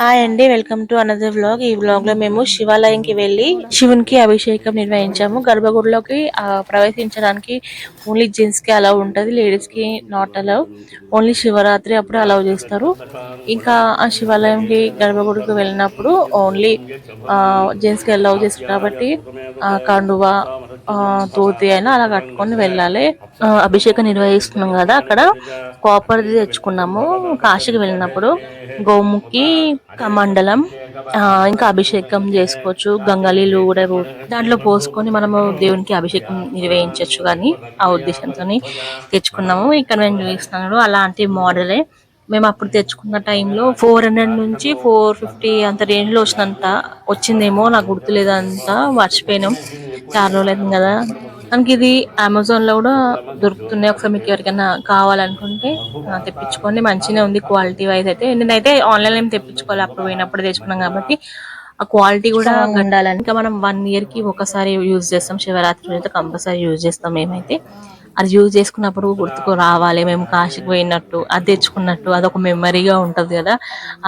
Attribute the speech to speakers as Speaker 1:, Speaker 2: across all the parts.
Speaker 1: Hi అండి welcome to another vlog ఈ వ్లాగ్లో మేము శివాలయంకి వెళ్ళి శివునికి అభిషేకం నిర్వహించాము. గర్భగుడిలోకి ప్రవేశించడానికి ఓన్లీ జెంట్స్కి అలౌ ఉంటుంది లేడీస్కి నాట్ అలౌ ఓన్లీ శివరాత్రి అప్పుడు అలౌ చేస్తారు. ఇంకా ఆ శివాలయంకి గర్భగుడికి వెళ్ళినప్పుడు ఓన్లీ జెంట్స్కి అలౌ చేస్తారు. కాబట్టి కండువా ఆ, తోతి అయినా అలా కట్టుకొని వెళ్ళాలి. అభిషేకం నిర్వహిస్తున్నాం కదా అక్కడ కాపర్ది తెచ్చుకున్నాము. కాశీకి వెళ్ళినప్పుడు గోముఖి కమండలం ఇంకా అభిషేకం చేసుకోవచ్చు. గంగలీలు కూడా దాంట్లో పోసుకొని మనము దేవునికి అభిషేకం నిర్వహించవచ్చు. కానీ ఆ ఉద్దేశంతో తెచ్చుకున్నాము. ఇక్కడ నేను చూపిస్తున్నాను అలాంటి మోడలే. మేము అప్పుడు తెచ్చుకున్న టైంలో ఫోర్ హండ్రెడ్ నుంచి ఫోర్ ఫిఫ్టీ అంత రేంజ్లో వచ్చినంత వచ్చిందేమో నాకు గుర్తులేదు అంత మర్చిపోయినాం. చాలా రోజులు అయింది కదా. మనకి ఇది అమెజాన్లో కూడా దొరుకుతున్నాయి. ఒకసారి మీకు ఎవరికైనా కావాలనుకుంటే తెప్పించుకోండి. మంచిగా ఉంది క్వాలిటీ వైజ్ అయితే. నేనైతే ఆన్లైన్ ఏం తెప్పించుకోవాలి అప్పుడు పోయినప్పుడు తెచ్చుకున్నాం కాబట్టి ఆ క్వాలిటీ కూడా ఉండాలని ఇంకా మనం వన్ ఇయర్కి ఒకసారి యూజ్ చేస్తాం. శివరాత్రి అయితే కంపల్సరీ యూజ్ చేస్తాం మేమైతే. అది యూజ్ చేసుకున్నప్పుడు గుర్తుకు రావాలి. మేము కాశీకి పోయినట్టు అది తెచ్చుకున్నట్టు అదొక మెమరీగా ఉంటది కదా.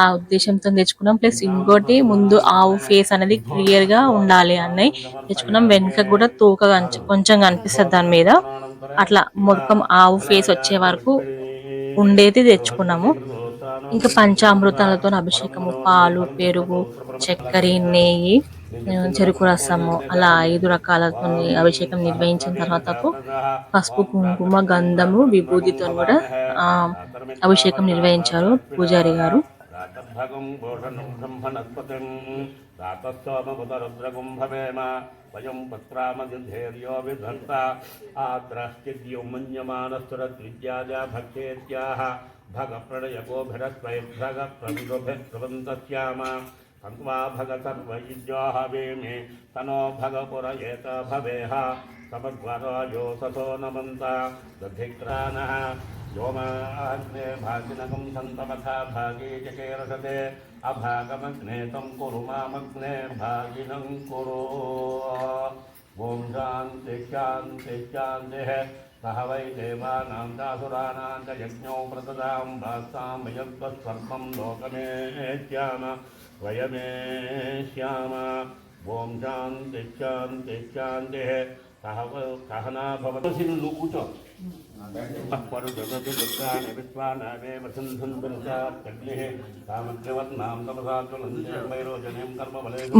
Speaker 1: ఆ ఉద్దేశంతో తెచ్చుకున్నాం. ప్లస్ ఇంకోటి ముందు ఆవు ఫేస్ అనేది క్లియర్గా ఉండాలి అన్నవి తెచ్చుకున్నాం. వెనుక కూడా తోక కొంచెం కనిపిస్తుంది దాని మీద. అట్లా మొత్తం ఆవు ఫేస్ వచ్చే వరకు ఉండేది తెచ్చుకున్నాము. ఇంకా పంచామృతాలతో అభిషేకము పాలు పెరుగు చక్కెర నెయ్యి. చెరుకు రసము అలా ఐదు రకాలతో అభిషేకం నిర్వహించిన తర్వాత పసుపు కుంకుమ గంధము విభూతితో కూడా అభిషేకం నిర్వహించారు పూజారి గారు.
Speaker 2: రాతభగం భూషణం బ్రహ్మణస్పతిం రాతస్తోమముదరుద్రగుం భవేమ వయం పత్రామధిధైర్యో విధంత ఆద్రాశ్చిద్యో మన్యమానస్తురద్విద్యాజా భక్తేత్యాహ భగ ప్రణయకోభిరస్వయభ్రగ ప్రవిభృభిర్భవంతస్యామ తన్వా तन्वा भगसर्वयुज्याः वेमे तनो भगपुरयेत भवेह समद्वरायो सतो नमन्त दधिक्राणः व्योमाग्ने भागिनकं सन्तमथा भागे चकेरसते अभागमग्ने तं कुरु मामग्ने भागिनं कुरु ॐ शान्ति शान्ति शान्तिः सह वै देवानां दासुराणां च यज्ञौ प्रतदां भासां वयत्वस्वर्पं लोकमेष्याम वयमेष्याम ॐ शान्ति शान्ति शान्तिः सह सहना भवतु सिन्धु उच దుర్గాని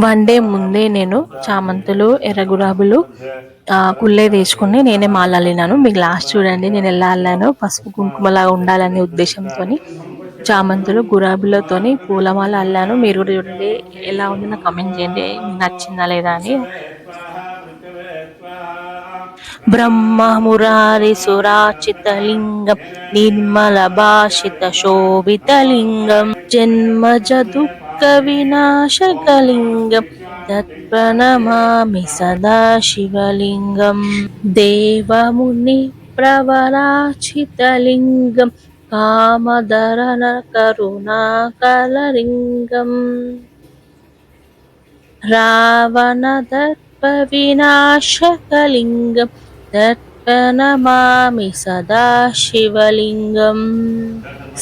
Speaker 1: వన్ డే ముందే నేను చామంతులు ఎర్ర గులాబీలు ఆ, కుల్లే తీసుకుని నేనే మాల అల్లినాను మీకు లాస్ట్ చూడండి నేను ఎలా అల్లాను పసుపు కుంకుమలాగా ఉండాలనే ఉద్దేశంతో చామంతులు గులాబీలతోని పూలమాల అల్లాను. మీరు కూడా చూడండి ఎలా ఉంది నాకు కమెంట్ చేయండి నచ్చిందా లేదా అని. ब्रह्ममुरारिसुराचितलिङ्गं निर्मलभाषितशोभितलिङ्गं सुराचितलिङ्गम् निर्मलभाषितशोभितलिङ्गम् जन्मजदुःखविनाशकलिङ्गं तत्प्रणमामि सदाशिवलिङ्गम् देव मुनिप्रवराचितलिङ्गम् कामधरणकरुणाकलिङ्गम् रावणदर्पविनाशकलिङ्गम् दत्तनमामि सदा शिवलिङ्गं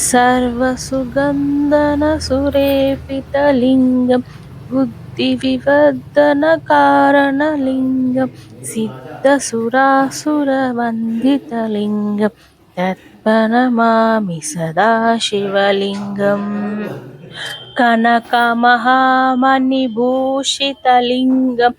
Speaker 1: सर्वसुगन्धनसुरेपितलिङ्गं बुद्धिविवर्धनकारणलिङ्गं सिद्धसुरासुरवन्दितलिङ्गं तत्पनमामि सदा शिवलिङ्गम् कनकमहामणिभूषितलिङ्गम्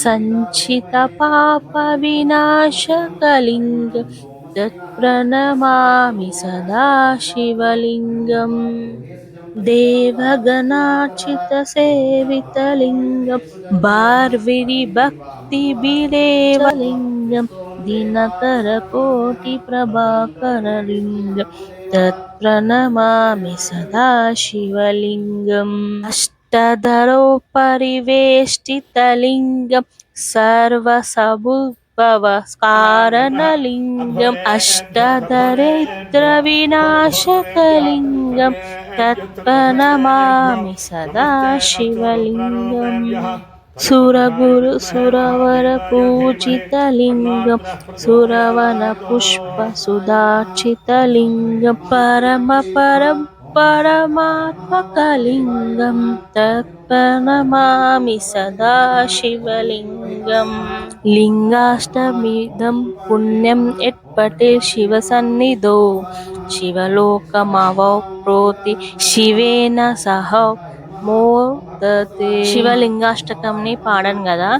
Speaker 1: सञ्चितपापविनाशकलिङ्ग तत्प्रणमामि सदाशिवलिङ्गम् देवगनार्चितसेवितलिङ्गं बार्विभक्तिभिदेवलिङ्गं दिनकरकोटिप्रभाकरलिङ्गं तत्प्रणमामि सदाशिवलिङ्गम् तदरोपरिवेष्टितलिङ्गं सर्वसमुद्भवस्कारणलिङ्गम् अष्टदरिद्रविनाशकलिङ्गं तत्पनमामि सदा शिवलिङ्गम् सुरगुरुसुरवरपूजितलिङ्गं सुरवनपुष्पसुदाक्षितलिङ्गं परमपरम् పాప వినాశకలింగం తత్ప్రణమామి సదా శివలింగం పరమాత్మకలింగం లింగాష్టమిదం పుణ్యం ఎట్పటే శివ సన్నిధో శివలోకమవప్రోతి శివేన సహ మోదతే శివలింగాష్టకంని పాడాను కదా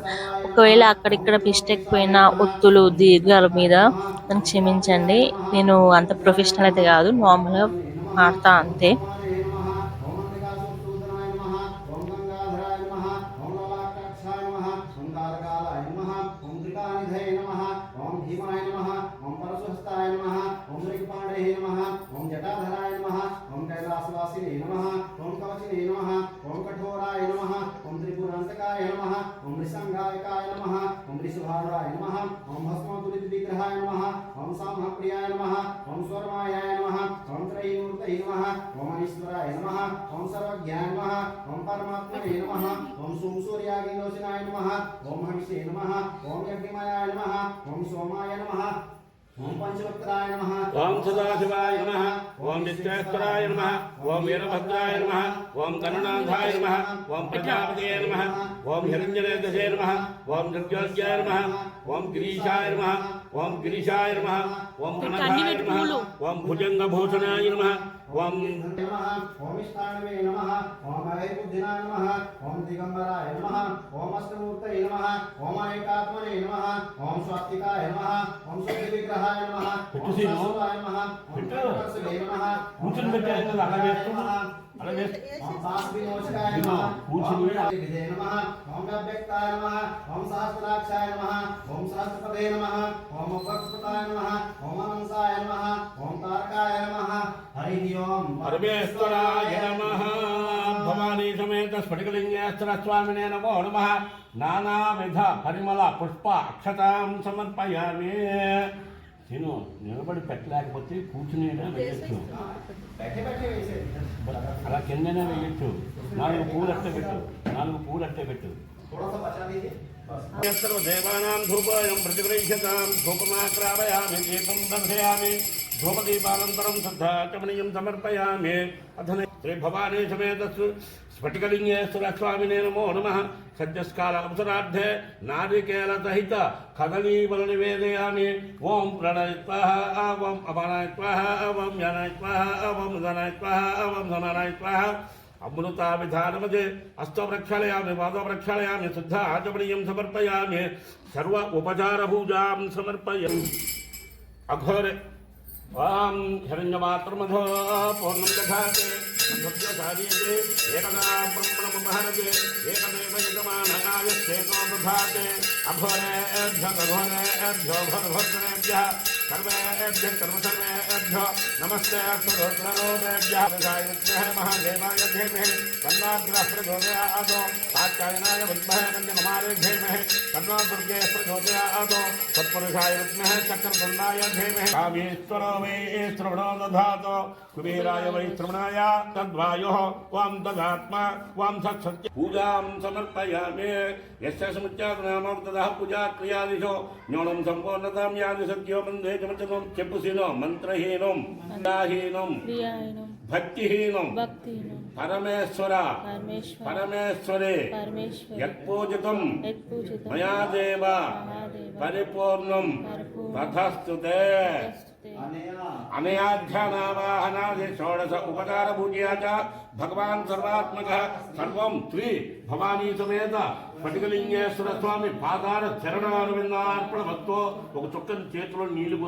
Speaker 1: ఒకవేళ అక్కడిక్కడ మిస్టేక్ పోయిన ఒత్తులు దీర్ఘాల మీద నన్ను క్షమించండి. నేను అంత ప్రొఫెషనల్ అయితే కాదు. నార్మల్గా పాడతా అంతే.
Speaker 3: ఓం గంగాధరాయ నమః ఓం లలాటాక్షాయ నమః ఓం దారకాలాయ నమః ఓం త్రికానిధయ నమః ఓం భీమాయ నమః ఓం పరశుహస్తాయ నమః ఓం రిక్పాణే నమః ఓం జటాధరాయ నమః ఓం కైలాసవాసినే నమః ఓం కవచినే నమః ఓం కఠోరాయ నమః ఓం త్రిపురాంతకాయ నమః ఓం రిసంఘాయకాయ నమః ఓం రిషభారాయ నమ ఓం భస్మతులిత విగ్రహాయ నమః ఓం సామప్రియాయ నమ ఓం స్వర్మాయాయ నమ ఓం త్రైమూర్తయే నమ ఓం ఈశ్వరాయ నమః ఓం సర్వజ్ఞాయ నమ ఓం పరమాత్మనే నమ ఓం సోం సూర్యాగిలోచనాయ నమ ఓం హవిషే నమ ఓం యజ్ఞమయాయ నమ ఓం సోమాయ నమ ఓం పంచవక్రాయ నమః
Speaker 2: ఓం సదాశివాయ నమ ఓం విశ్వేశ్వరాయ నమ ఓం వీరభద్రాయ నమ ఓం గణనాథాయ నమ ఓం ప్రజాపతయ నమ ఓం హిరణ్యనేదశే నమ ఓం దుర్యోగ్యాయ నమ ఓం గిరీశాయ నమ ఓం గిరీశాయ నమ ఓం గణధాయ నమ ఓం భుజంగభూషణాయ నమ ఓం
Speaker 3: నమః ఓం ఇష్టాణవే నమః ఓం అభయబుద్ధినాయ నమః ఓం దిగంబరాయ నమః ఓం అష్టమూర్తయే నమః ఓం అనేకాత్మనే నమః ఓం స్వాత్తికాయ నమః ఓం శుద్ధి విగ్రహాయ నమః ఓం శాశ్వతాయ నమః ఓం కర్కశలే నమః ఓం
Speaker 2: కూర్చుని పెట్టారు కదా, అలా చేస్తున్నా. అలా చేస్తు-
Speaker 3: ఓం సాస్వినోచకాయ
Speaker 2: ఇదిగో,
Speaker 3: నమః.
Speaker 2: కూర్చుని
Speaker 3: ఓం
Speaker 2: పెట్టారు.
Speaker 3: విజయ నమః. ఓం అవ్యక్తాయ నమః. ఓం సహస్రాక్షాయ నమః. ఓం సహస్రపదే నమః. ఓం అవ్వక్స్పతాయ నమః. ఓం అనంసాయ నమః. ఓం. తారకాయ నమః. హరి
Speaker 2: నేను నిలబడి పెట్టలేకపోతే కూర్చునేనా
Speaker 3: వెయ్యొచ్చు.
Speaker 2: అలా కిందనే వెయ్యొచ్చు. నాలుగు పూలు అట్టే పెట్టు.
Speaker 3: నాలుగు పూలు అట్టే పెట్టు.
Speaker 2: దేవానాం ధూపాయం ధూపమాక్రావయామి ఏకం దర్శయామి धूमदीपानन्तरं श्रद्धाचमनीयं समर्पयामि। अधने श्रीभवानी समेतस् स्फटिकलिङ्गेश्वरस्वामिने नमो नमः। सद्यस्कालावसरार्धे नारिकेलसहित खगनीबलनिवेदयामि ॐ प्रणयत्वः अवम् अपनायत्वः अवं जनयत्वः अवं धनयत्वः अवं धनरायत्वः अमृता विधानमजे अस्तवृक्षालयामि पादवृक्षालयामि शुद्धा आचमनीयं समर्पयामि। सर्व उपचारभूजां समर्पयामि अघोरे ॐ हिरण्यमातृमधो पूर्णं दधाते सत्यसारीते एकदा ब्रह्मणमुपहरते एकदेव यजमानकायश्चेतो दधाते। अघोरेभ्य अघोरेभ्यो भरभद्रेभ्यः कर्मेभ्य नमस्ते अस्तुभ्यः महादेवाय धीमहे तन्नाग्रः प्रचोदयादो सात्यायनाय विद्महे कन्यमारे धीमहे विद्महे श्रवणो दधातो कुबेराय वै श्रवणाय तद्वायोः तदात्मा सत्सत्य पूजां समर्पयामि। यस्य पूजा क्रियादिशो न्यूनं सम्पूर्णतां यादि గమనించడం చెప్పు సీనం మంత్రహీనం
Speaker 1: మందాహీనం
Speaker 2: భక్తిహీనం పరమేశ్వర
Speaker 1: పరమేశ్వరే
Speaker 2: యత్పూజితం
Speaker 1: మయాదేవ
Speaker 2: పరిపూర్ణం తథస్తుతే అనయాధ్యానావాహనాది షోడశ ఉపచార పూజయా చ భగవాన్ సర్వాత్మక సర్వం శ్రీ భవానీ సమేత స్ఫటికలింగేశ్వర స్వామి పాదాల చరణాలు విన్నార్పణ భక్తో ఒక చుక్కని చేతిలో నీళ్ళు